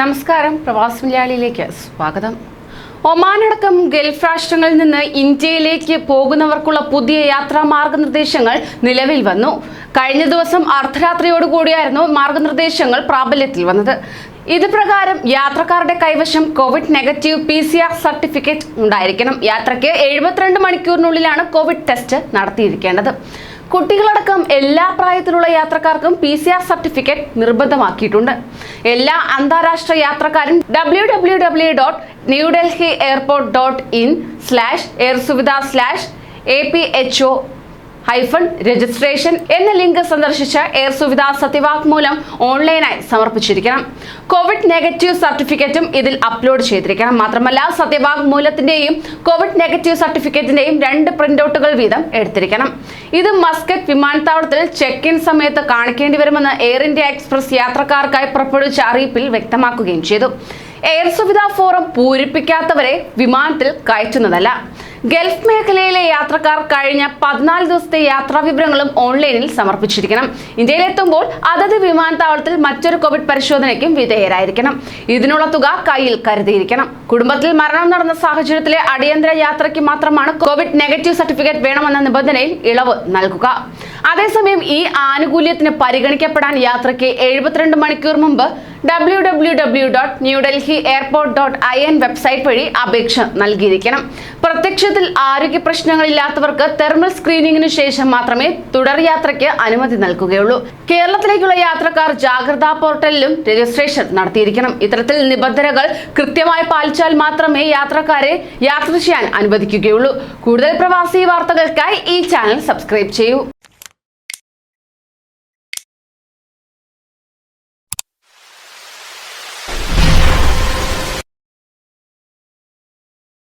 നമസ്കാരം പ്രവാസ മലയാളിയിലേക്ക് സ്വാഗതം. ഒമാനടക്കം ഗൾഫ് രാഷ്ട്രങ്ങളിൽ നിന്ന് ഇന്ത്യയിലേക്ക് പോകുന്നവർക്കുള്ള പുതിയ യാത്രാ മാർഗനിർദ്ദേശങ്ങൾ നിലവിൽ വന്നു. കഴിഞ്ഞ ദിവസം അർദ്ധരാത്രിയോടുകൂടിയായിരുന്നു മാർഗനിർദ്ദേശങ്ങൾ പ്രാബല്യത്തിൽ വന്നത്. ഇത് പ്രകാരം യാത്രക്കാരുടെ കൈവശം COVID negative P C R certificate ഉണ്ടായിരിക്കണം. യാത്രയ്ക്ക് എഴുപത്തിരണ്ട് മണിക്കൂറിനുള്ളിലാണ് കോവിഡ് ടെസ്റ്റ് നടത്തിയിരിക്കേണ്ടത്. കുട്ടികളടക്കം എല്ലാ പ്രായത്തിലുള്ള യാത്രക്കാർക്കും പി സി ആർ സർട്ടിഫിക്കറ്റ് നിർബന്ധമാക്കിയിട്ടുണ്ട്. എല്ലാ അന്താരാഷ്ട്ര യാത്രക്കാരും W W W dot New Delhi airport dot in slash air Suvidha slash A P H O hyphen registration എന്ന ലിങ്ക് സന്ദർശിച്ച് എയർ സുവിധ സത്യവാങ്മൂലം ഓൺലൈനായി സമർപ്പിച്ചിരിക്കണം. കോവിഡ് നെഗറ്റീവ് സർട്ടിഫിക്കറ്റും ഇതിൽ അപ്ലോഡ് ചെയ്തിരിക്കണം. മാത്രമല്ല സത്യവാങ്മൂലത്തിന്റെയും കോവിഡ് നെഗറ്റീവ് സർട്ടിഫിക്കറ്റിന്റെയും രണ്ട് പ്രിന്റൌട്ടുകൾ വീതം എടുത്തിരിക്കണം. ഇത് മസ്കറ്റ് വിമാനത്താവളത്തിൽ ചെക്ക് ഇൻ സമയത്ത് കാണിക്കേണ്ടി വരുമെന്ന് എയർ ഇന്ത്യ എക്സ്പ്രസ് യാത്രക്കാർക്കായി പുറപ്പെടുവിച്ച അറിയിപ്പിൽ വ്യക്തമാക്കുകയും ചെയ്തു. എയർ സുവിധ ഫോറം പൂരിപ്പിക്കാത്തവരെ വിമാനത്തിൽ കയറ്റുന്നതല്ല. ഗൾഫ് മേഖലയിലെ യാത്രക്കാർ കഴിഞ്ഞ പതിനാല് ദിവസത്തെ യാത്രാ വിവരങ്ങളും ഓൺലൈനിൽ സമർപ്പിച്ചിരിക്കണം. ഇന്ത്യയിലെത്തുമ്പോൾ അതത് വിമാനത്താവളത്തിൽ മറ്റൊരു കോവിഡ് പരിശോധനയ്ക്കും വിധേയരായിരിക്കണം. ഇതിനുള്ള തുക കയ്യിൽ കരുതിയിരിക്കണം. കുടുംബത്തിൽ മരണം നടന്ന സാഹചര്യത്തിലെ അടിയന്തര യാത്രയ്ക്ക് മാത്രമാണ് കോവിഡ് നെഗറ്റീവ് സർട്ടിഫിക്കറ്റ് വേണമെന്ന നിബന്ധനയിൽ ഇളവ് നൽകുക. അതേസമയം ഈ ആനുകൂല്യത്തിന് പരിഗണിക്കപ്പെടാൻ യാത്രയ്ക്ക് എഴുപത്തിരണ്ട് മണിക്കൂർ മുമ്പ് W W W dot New Delhi airport dot I N website വഴി അപേക്ഷ നൽകിയിരിക്കണം. പ്രത്യക്ഷത്തിൽ ആരോഗ്യ പ്രശ്നങ്ങളില്ലാത്തവർക്ക് തെർമൽ സ്ക്രീനിങ്ങിന് ശേഷം മാത്രമേ തുടർ യാത്രയ്ക്ക് അനുമതി നൽകുകയുള്ളൂ. കേരളത്തിലേക്കുള്ള യാത്രക്കാർ ജാഗ്രതാ പോർട്ടലിലും രജിസ്ട്രേഷൻ നടത്തിയിരിക്കണം. ഇത്തരത്തിൽ നിബന്ധനകൾ കൃത്യമായി പാലിച്ചാൽ മാത്രമേ യാത്രക്കാരെ യാത്ര ചെയ്യാൻ അനുവദിക്കുകയുള്ളൂ. കൂടുതൽ പ്രവാസി വാർത്തകൾക്കായി ഈ ചാനൽ സബ്സ്ക്രൈബ് ചെയ്യൂ.